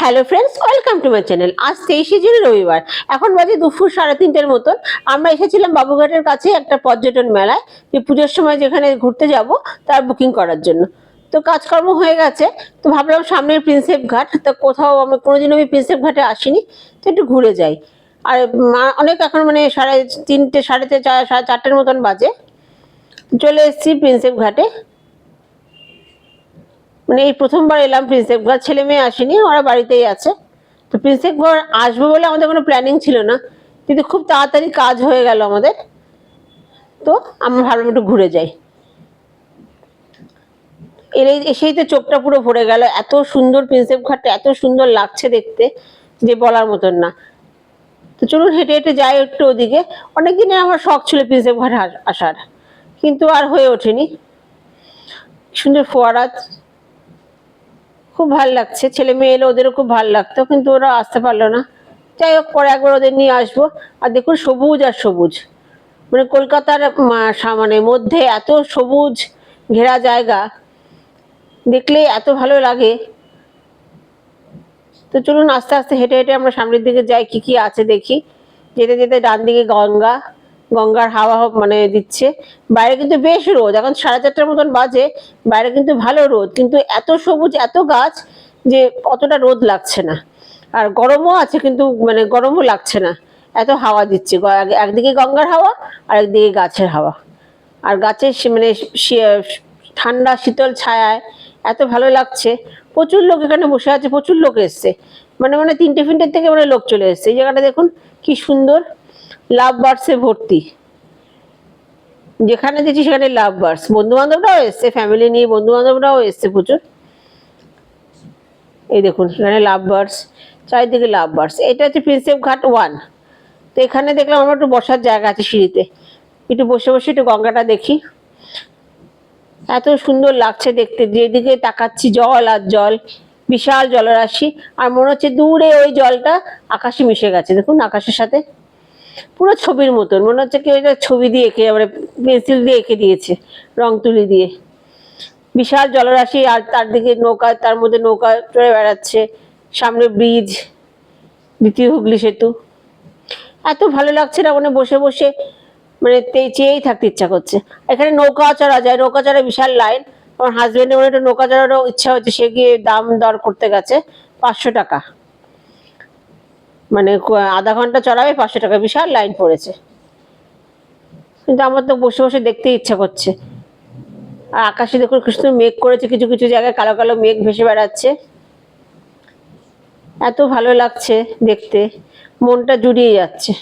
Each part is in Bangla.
Hello friends welcome to my channel আজ তেইশে জুন রবিবার। এখন বাজে দুপুর সাড়ে তিনটের মতন। আমরা এসেছিলাম বাবুঘাটের কাছে একটা পর্যটন মেলায়, যে পুজোর সময় যেখানে ঘুরতে যাব, তার বুকিং করার জন্য। তো কাজকর্ম হয়ে গেছে। তো ভাবলাম সামনের প্রিন্সেপ ঘাট, তো কোথাও আমি কোনোদিন আমি প্রিন্সেপ ঘাটে আসিনি, তো একটু ঘুরে যাই। আর অনেক এখন মানে সাড়ে তিনটে, সাড়ে চার, সাড়ে চারটের মতন বাজে। চলে এসেছি প্রিন্সেপ ঘাটে। মানে এই প্রথমবার এলাম প্রিন্সেপ ঘর, ছেলে মেয়ে আসেনি, ওরা বাড়িতেই আছে। তো প্রিন্সেপ ঘর আসব বলে আমাদের কোনো প্ল্যানিং ছিল না। কিন্তু খুব তাড়াতাড়ি কাজ হয়ে গেল আমাদের। তো আমরা ভাবলাম একটু ঘুরে যাই। এর এসেই তো চোখটা পুরো ভরে গেল। এত সুন্দর প্রিন্সেপ ঘাটটা এত সুন্দর লাগছে দেখতে, যে বলার মতন না। তো চলুন হেঁটে হেঁটে যাই একটু ওদিকে। অনেক দিনের আমার শখ ছিল প্রিন্সেপ ঘাট আসার। কিন্তু আর হয়ে ওঠেনি। সুন্দর ফোয়ারা খুব ভালো লাগছে। ছেলে মেয়ে এলে ওদেরও খুব ভালো লাগতো, কিন্তু ওরা আসতে পারল না। যাই হোক, পরে একবার ওদের নিয়ে আসব। আর দেখুন, সবুজ আর সবুজ। মানে কলকাতার মানে মধ্যে এত সবুজ ঘেরা জায়গা, দেখলে এত ভালো লাগে। তো চলুন, আস্তে আস্তে হেঁটে হেঁটে আমরা সামনের দিকে যাই, কি কি আছে দেখি। যেতে যেতে ডান দিকে গঙ্গা গঙ্গার হাওয়া মানে দিচ্ছে। বাইরে কিন্তু বেশ রোদ। এখন সাড়ে চারটার মতন বাজে। বাইরে কিন্তু ভালো রোদ। কিন্তু এত সবুজ, এত গাছ যে অতটা রোদ লাগছে না। আর গরমও আছে কিন্তু মানে গরমও লাগছে না। এত হাওয়া দিচ্ছে। একদিকে গঙ্গার হাওয়া আর একদিকে গাছের হাওয়া। আর গাছের মানে ঠান্ডা, শীতল ছায়ায় এত ভালো লাগছে। প্রচুর লোক এখানে বসে আছে, প্রচুর লোক এসছে। মানে মানে তিনটে ফিনটের থেকে মানে লোক চলে এসছে। এই জায়গাটা দেখুন, কি সুন্দর। লাভ বার্ডসে ভর্তি। যেখানে দেখছি সেখানে লাভ বার্ডস বন্ধু বান্ধবরাও এসছে ফ্যামিলি নিয়ে বন্ধু বান্ধবরাও এসছে প্রচুর। এই দেখুন, সেখানে লাভ বার্ডস চারিদিকে লাভ বার্ডস এটা হচ্ছে প্রিন্সেপ ঘাট ওয়ান তো এখানে দেখলাম আমার একটু বসার জায়গা আছে সিঁড়িতে। একটু বসে বসে একটু গঙ্গাটা দেখি। এত সুন্দর লাগছে দেখতে। যেদিকে তাকাচ্ছি, জল আর জল, বিশাল জলরাশি। আর মনে হচ্ছে দূরে ওই জলটা আকাশে মিশে গেছে। দেখুন, আকাশের সাথে পুরো ছবির মতন। মনে হচ্ছে কি ওইটা ছবি দিয়ে এঁকে মানে পেন্সিল দিয়ে এঁকে দিয়েছে, রং তুলি দিয়ে। বিশাল জলরাশি, আর তার দিকে নৌকা তার মধ্যে নৌকা চড়ে বেড়াচ্ছে। সামনে ব্রিজ, দ্বিতীয় হুগলি সেতু। এত ভালো লাগছে না মানে বসে বসে মানে চেয়েই থাকতে ইচ্ছা করছে। এখানে নৌকা চড়া যায়। নৌকা চড়া বিশাল লাইন। আমার হাজবেন্ডের মনে একটা নৌকা চড়ারও ইচ্ছা হচ্ছে। সে গিয়ে দাম দর করতে গেছে পাঁচশো টাকা। মানে আধা ঘণ্টা চড়াবে, পাঁচশো টাকা বিশাল লাইন পড়েছে। কিন্তু আমার তো বসে বসে দেখতে ইচ্ছা করছে। আর আকাশে দেখুন, কৃষ্ণ মেঘ করেছে, কিছু কিছু জায়গায় কালো কালো মেঘ ভেসে বেড়াচ্ছে। এত ভালো লাগছে দেখতে, মনটা জুড়িয়ে যাচ্ছে।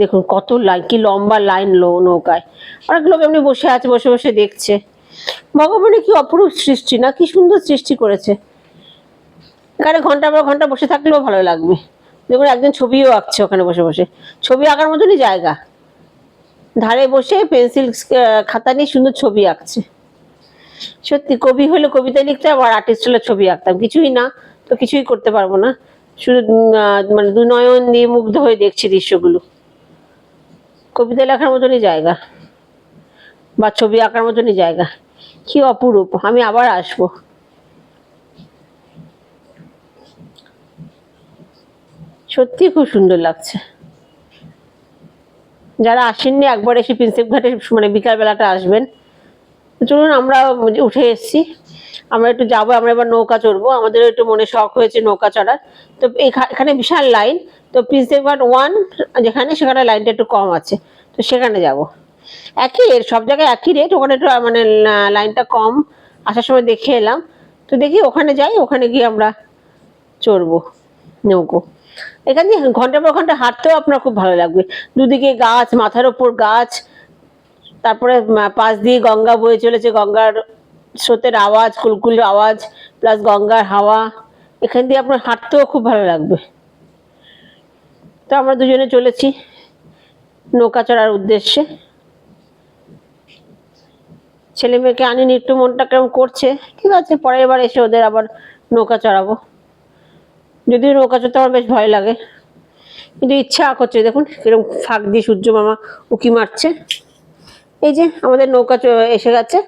দেখুন, কত লাইন, কি লম্বা লাইন লো, নৌকায়। অনেক লোক এমনি বসে আছে, বসে বসে দেখছে। ভগবানের কি অপরূপ সৃষ্টি, না কি সুন্দর সৃষ্টি করেছে। এখানে ঘণ্টা পর ঘণ্টা বসে থাকলেও ভালো লাগবে। দেখুন, একজন ছবিও আঁকছে ওখানে বসে বসে। ছবি আঁকার মতনই জায়গা। ধারে বসে পেন্সিল খাতা নিয়ে সুন্দর ছবি আঁকছে। সত্যি, কবি হলে কবিতা লিখতাম আর আর্টিস্ট হলে ছবি আঁকতাম। কিছুই না, তো কিছুই করতে পারব না। শুধু মানে দু নয়ন দিয়ে মুগ্ধ হয়ে দেখছি দৃশ্যগুলো। কবিতা লেখার মতনই জায়গা। বা ছবি আঁকার মতনই জায়গা। কি অপরূপ, আমি আবার আসব। সত্যি খুব সুন্দর লাগছে। যারা আসেননি, একবার এসে প্রিন্সেপ ঘাটে মানে বিকালবেলাটা আসবেন। চলুন, আমরা উঠে এসেছি। আমরা একটু যাব, আমরা এবার নৌকা চড়বো। আমাদের একটু মনে শখ হয়েছে নৌকা চড়ার। তো এখা- এখানে বিশাল লাইন। তো প্রিন্সেপ ঘাট ওয়ান যেখানে, সেখানে লাইনটা একটু কম আছে। তো সেখানে যাব। একই রেট, সব জায়গায় একই রেট। ওখানে একটু মানে লাইনটা কম। আসার সময় দেখে এলাম। তো দেখি, ওখানে যাই, ওখানে গিয়ে আমরা চড়বো নৌকো। এখান দিয়ে ঘণ্টা পর ঘণ্টা হাঁটতেও আপনার খুব ভালো লাগবে। দুদিকে গাছ, মাথার ওপর গাছ, তারপরে পাশ দিয়ে গঙ্গা বয়ে চলেছে, গঙ্গার স্রোতের আওয়াজ, কুলকুল আওয়াজ, প্লাস গঙ্গার হাওয়া, এখান দিয়ে আপনার হাঁটতেও খুব ভালো লাগবে। তো আমরা দুজনে চলেছি নৌকা চড়ার উদ্দেশ্যে। ছেলে মেয়েকে আনিনি, একটু মনটা কেমন করছে? ঠিক আছে পরের বার এসে ওদের আবার নৌকা চড়াবো। যদিও নৌকা চড়তে আমার বেশ ভয় লাগে। কিন্তু ইচ্ছা করছে, দেখুন কীরকম ফাঁক দিয়ে সূর্য মামা উকি মারছে। এই যে আমাদের নৌকা এসে গেছে।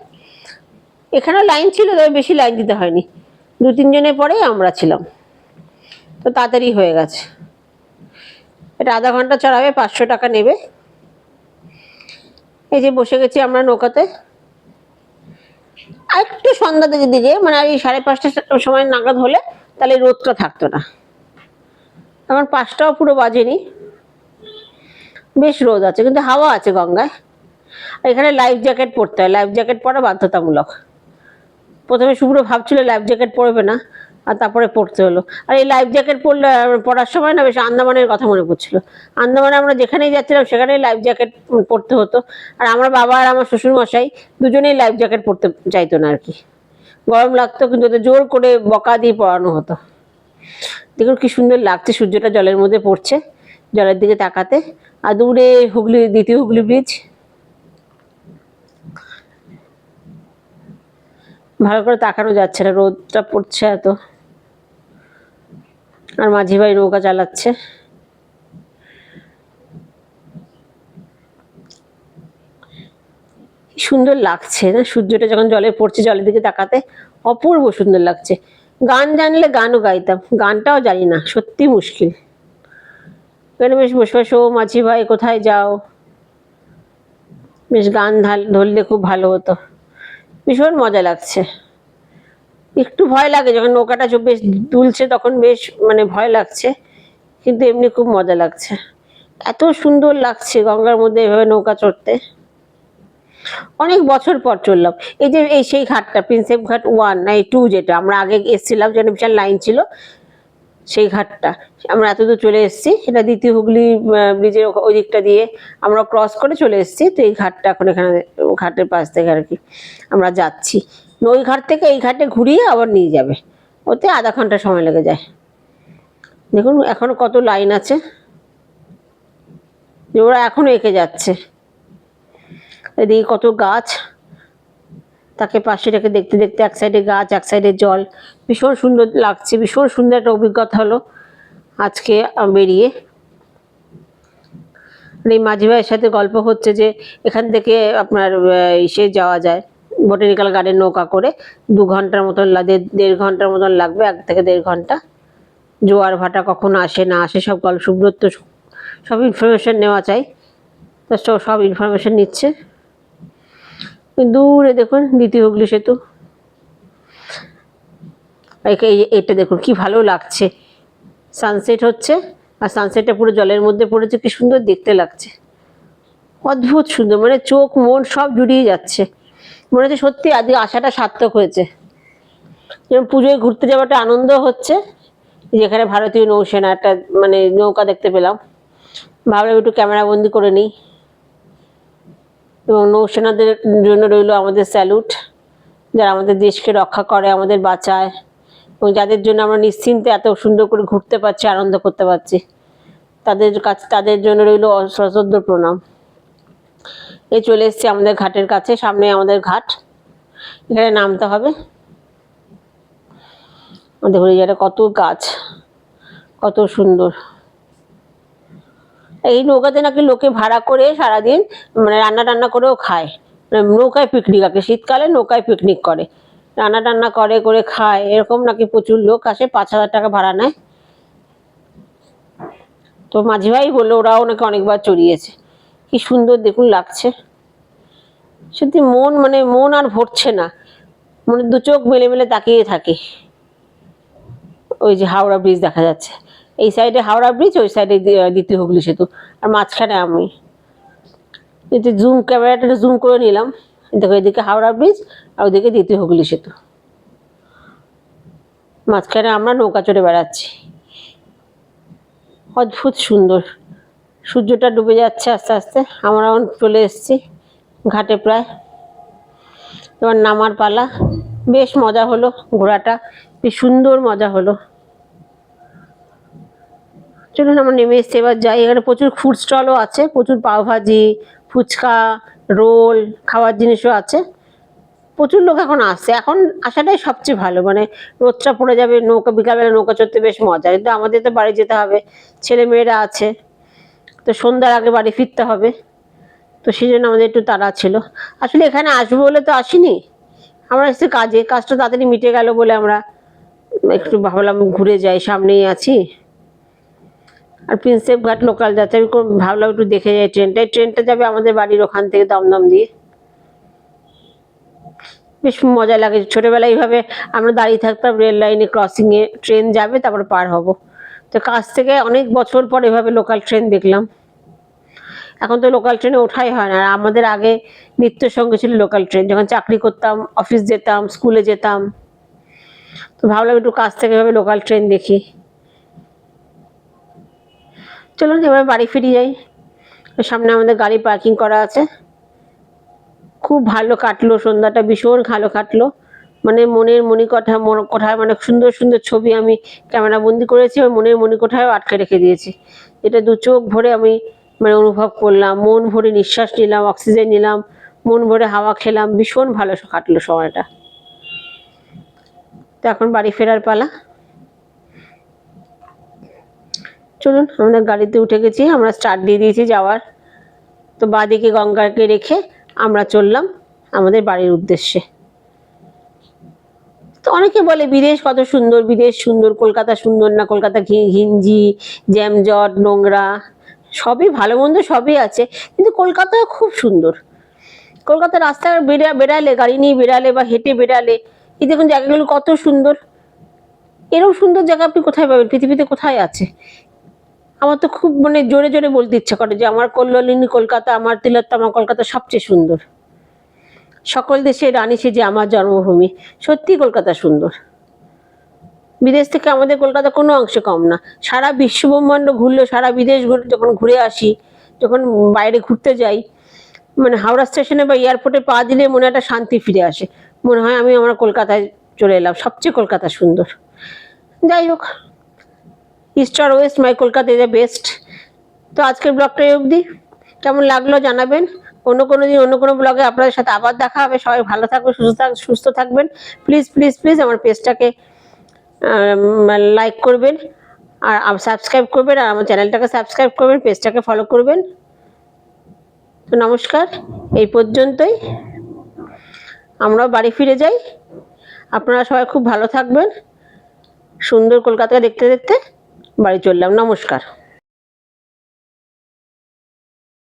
এখানে লাইন ছিল, তবে বেশি লাইন দিতে হয়নি। দু তিনজনের পরেই আমরা ছিলাম। তো তাড়াতাড়ি হয়ে গেছে। এটা আধা ঘণ্টা চড়াবে, পাঁচশো টাকা নেবে। এই যে বসে গেছি আমরা নৌকাতে। আর একটু সন্ধ্যা দিকে দিকে মানে এই সাড়ে পাঁচটা সময় নাগাদ হলে তাহলে রোদটা থাকতো না। এখন পাঁচটাও পুরো বাজেনি। বেশ রোদ আছে, কিন্তু হাওয়া আছে গঙ্গায়। এখানে লাইফ জ্যাকেট পরতে হয়। লাইফ জ্যাকেট পরা বাধ্যতামূলক। প্রথমে শুভ্র ভাবছিল লাইফ জ্যাকেট পরবে না, আর তারপরে পড়তে হলো। আর এই লাইফ জ্যাকেট পরলে, পরার সময় না বেশ আন্দামানের কথা মনে পড়ছিল। আন্দামানে আমরা যেখানেই যাচ্ছিলাম, সেখানেই লাইফ জ্যাকেট পরতে হতো। আর আমার বাবা আর আমার শ্বশুরমশাই দুজনেই লাইফ জ্যাকেট পরতে চাইতো না আর কি। গরম লাগতো, কিন্তু ওদের জোর করে বকা দিয়ে পরানো হতো। দেখুন কি সুন্দর লাগছে, সূর্যটা জলের মধ্যে পড়ছে, জলের দিকে তাকাতে। আর দূরে হুগলি, দ্বিতীয় হুগলি ব্রিজ ভালো করে তাকানো যাচ্ছে না, রোদটা পড়ছে এত। আর মাঝি ভাই নৌকা চালাচ্ছে। সুন্দর লাগছে। না সূর্যটা যখন জলে পড়ছে, জলের দিকে তাকাতে অপূর্ব সুন্দর লাগছে। গান জানলে গানও গাইতাম। গানটাও জানি না, সত্যি মুশকিল। এখানে বেশ বসে বসে ও মাঝি ভাই, কোথায় যাও? বেশ, গান ধরলে খুব ভালো হতো। ভীষণ মজা লাগছে। একটু ভয় লাগে, যখন নৌকাটা বেশ দুলছে তখন বেশ মানে ভয় লাগছে। কিন্তু এমনি খুব মজা লাগছে। এত সুন্দর লাগছে গঙ্গার মধ্যে এভাবে নৌকা চড়তে। অনেক বছর পর চললাম। এই যে, এই সেই ঘাটটা প্রিন্সেপ ঘাট ওয়ান না, এই টু যেটা, আমরা আগে এসেছিলাম, যেখানে বিশাল লাইন ছিল, সেই ঘাটটা। আমরা এতদূর চলে এসেছি সেটা দ্বিতীয় হুগলি ব্রিজের ওই দিকটা দিয়ে আমরা ক্রস করে চলে এসেছি, তো এই ঘাটটা এখন এখানে, ঘাটের পাশ থেকে আর কি আমরা যাচ্ছি। ওই ঘাট থেকে এই ঘাটে ঘুরিয়ে আবার নিয়ে যাবে। ওতে আধা ঘণ্টা সময় লেগে যায়। দেখুন, এখনও কত লাইন আছে। যে ওরা এখনও এঁকে যাচ্ছে। এদিকে কত গাছ। তাকে পাশে রেখে দেখতে দেখতে এক সাইডে গাছ, এক সাইডে জল। ভীষণ সুন্দর লাগছে, ভীষণ সুন্দর একটা অভিজ্ঞতা হলো আজকে বেরিয়ে। এই মাঝি ভাইয়ের সাথে গল্প হচ্ছে যে এখান থেকে আপনার ইসে যাওয়া যায়। বোটানিক্যাল গার্ডেন নৌকা করে দু ঘণ্টার মতন দেড় ঘণ্টার মতন লাগবে, এক থেকে দেড় ঘণ্টা। জোয়ার ভাটা কখন আসে না, আসে সব গল্প, সুব্রত সব ইনফরমেশন নেওয়া চাই। সব ইনফরমেশন নিচ্ছে। দূরে দেখুন, দ্বিতীয় হুগলি সেতু। এটা দেখুন, কি ভালো লাগছে। সানসেট হচ্ছে, আর সানসেটটা পুরো জলের মধ্যে পড়েছে, কি সুন্দর দেখতে লাগছে। অদ্ভুত সুন্দর মানে চোখ, মন সব জুড়িয়ে যাচ্ছে। মনে হচ্ছে সত্যি আজকে আশাটা সার্থক হয়েছে। যেমন পুজোয় ঘুরতে যাওয়াটা আনন্দ হচ্ছে যেখানে ভারতীয় নৌসেনা একটা মানে নৌকা দেখতে পেলাম। ভাবলাম একটু ক্যামেরা বন্দি করে নিই। এবং নৌসেনাদের জন্য রইল আমাদের স্যালুট, যারা আমাদের দেশকে রক্ষা করে, আমাদের বাঁচায় এবং যাদের জন্য আমরা নিশ্চিন্তে এত সুন্দর করে ঘুরতে পারছি, আনন্দ করতে পারছি। তাদের কাছে, তাদের জন্য রইল সশ্রদ্ধ প্রণাম। এ চলে এসেছি আমাদের ঘাটের কাছে, সামনে আমাদের ঘাট। এখানে নামতে হবে। দেখুন এই কত গাছ, কত সুন্দর। এই নৌকাতে নাকি লোকে ভাড়া করে সারাদিন মানে রান্না টান্না করেও খায়। মানে নৌকায় পিকনিক আঁকে শীতকালে নৌকায় পিকনিক করে। রান্না টান্না করে করে খায়। এরকম নাকি প্রচুর লোক আসে, পাঁচ হাজার টাকা ভাড়া নেয়। তো মাঝি ভাই বলল, ওরাও নাকি অনেকবার চড়িয়েছে। কি সুন্দর দেখুন লাগছে। সত্যি মন মানে মন আর ভরছে না। মানে দু চোখ মেলে মেলে তাকিয়ে থাকে। ওই যে হাওড়া ব্রিজ দেখা যাচ্ছে। এই সাইডে হাওড়া ব্রিজ, ওই সাইডে দ্বিতীয় হুগলি সেতু। আর মাঝখানে আমি। এতে জুম ক্যামেরাটা জুম করে নিলাম। দেখো, এদিকে হাওড়া ব্রিজ আর ওদিকে দ্বিতীয় হুগলি সেতু। মাঝখানে আমরা নৌকা চড়ে বেড়াচ্ছি। অদ্ভুত সুন্দর। সূর্যটা ডুবে যাচ্ছে আস্তে আস্তে। আমরা চলে এসেছি ঘাটে প্রায়। এবার নামার পালা। বেশ মজা হলো ঘোরাটা। বেশ সুন্দর মজা হলো। চলুন আমরা নেমে এসছি, এবার যাই। এখানে প্রচুর ফুড স্টলও আছে, প্রচুর পাওভাজি, ফুচকা, রোল, খাওয়ার জিনিসও আছে। প্রচুর লোক এখন আসছে। এখন আসাটাই সবচেয়ে ভালো মানে রোদটা পড়ে যাবে, নৌকা, বিকালবেলা নৌকা চড়তে বেশ মজা। কিন্তু আমাদের তো বাড়ি যেতে হবে, ছেলে মেয়েরা আছে, তো সন্ধ্যার আগে বাড়ি ফিরতে হবে। তো সেই জন্য আমাদের একটু তাড়া ছিল। আসলে এখানে আসব বলে তো আসিনি। আমরা এসেছি কাজে, কাজটা তাড়াতাড়ি মিটে গেল বলে আমরা একটু ভাবলাম ঘুরে যাই, সামনেই আছি। আর প্রিন্সেপ ঘাট লোকাল যাচ্ছে। আমি ভাবলাম একটু দেখে যাই ট্রেনটা ট্রেনটা যাবে আমাদের বাড়ির ওখান থেকে দমদম দিয়ে। বেশ মজা লাগে। ছোটোবেলায় এইভাবে আমরা দাঁড়িয়ে থাকতাম রেল লাইনে ক্রসিংয়ে ট্রেন যাবে, তারপর পার হব। তো কাছ থেকে অনেক বছর পর এভাবে লোকাল ট্রেন দেখলাম। এখন তো লোকাল ট্রেনে ওঠাই হয় না। আর আমাদের আগে নিত্যর সঙ্গে ছিল লোকাল ট্রেন যখন চাকরি করতাম অফিস যেতাম স্কুলে যেতাম। তো ভাবলাম একটু কাছ থেকে এভাবে লোকাল ট্রেন দেখি। চলুন এবার বাড়ি ফিরে যাই। সামনে আমাদের গাড়ি পার্কিং করা আছে। খুব ভালো কাটলো, সন্ধ্যাটা ভীষণ ভালো কাটলো। মানে মনের মণিকোঠা কোঠায় মানে সুন্দর সুন্দর ছবি আমি ক্যামেরা বন্দি করেছি আর মনের মণিকোঠায় আটকে রেখে দিয়েছি। এটা দু চোখ ভরে আমি মানে অনুভব করলাম, মন ভরে নিঃশ্বাস নিলাম অক্সিজেন নিলাম, মন ভরে হাওয়া খেলাম, ভীষণ ভালো কাটলো সময়টা। তো এখন বাড়ি ফেরার পালা। চলুন আমাদের গাড়িতে উঠে গেছি, আমরা স্টার্ট দিয়ে দিয়েছি যাওয়ার। তো বাদিকে গঙ্গাকে রেখে আমরা চললাম আমাদের বাড়ির উদ্দেশ্যে। তো অনেকে বলে, বিদেশ কত সুন্দর, বিদেশ সুন্দর, কলকাতা সুন্দর না, কলকাতা ঘিঞ্জি, জ্যামজট, নোংরা, সবই ভালো মন্দ সবই আছে, কিন্তু কলকাতা খুব সুন্দর। কলকাতার রাস্তায় বেড়া, বেড়ালে, গাড়ি নিয়ে বেড়ালে বা হেঁটে বেড়ালে, এই দেখুন জায়গাগুলো কত সুন্দর। এরকম সুন্দর জায়গা আপনি কোথায় পাবেন? পৃথিবীতে কোথায় আছে? আমার তো খুব মানে জোরে জোরে বলতে ইচ্ছা করে যে আমার কল্যাণী কলকাতা, আমার তিলোত্তমা কলকাতা সবচেয়ে সুন্দর। সকল দেশে রানী সে যে আমার জন্মভূমি। সত্যি কলকাতা সুন্দর। বিদেশ থেকে আমাদের কলকাতা কোনো অংশে কম না। সারা বিশ্বব্রহ্মাণ্ড ঘুরলেও, সারা বিদেশ ঘুরে যখন ঘুরে আসি, যখন বাইরে ঘুরতে যাই মানে হাওড়া স্টেশনে বা এয়ারপোর্টে পা দিলে মনে একটা শান্তি ফিরে আসে। মনে হয় আমি আমার কলকাতায় চলে এলাম। সবচেয়ে কলকাতা সুন্দর। যাই হোক east R west my Kolkata is best তো আজকের ব্লগটা এই অবধি। কেমন লাগল জানাবেন। অন্য কোনো দিন, অন্য কোনো ব্লগে আপনাদের সাথে আবার দেখা হবে। সবাই ভালো থাকবেন, সুস্থ থাক, সুস্থ থাকবেন। প্লিজ প্লিজ প্লিজ আমার পেজটাকে লাইক করবেন। আর সাবস্ক্রাইব করবেন আর আমার চ্যানেলটাকে সাবস্ক্রাইব করবেন, পেজটাকে ফলো করবেন। তো নমস্কার। এই পর্যন্তই। আমরাও বাড়ি ফিরে যাই। আপনারা সবাই খুব ভালো থাকবেন। সুন্দর কলকাতা দেখতে দেখতে। বাড়ি চললাম নমস্কার।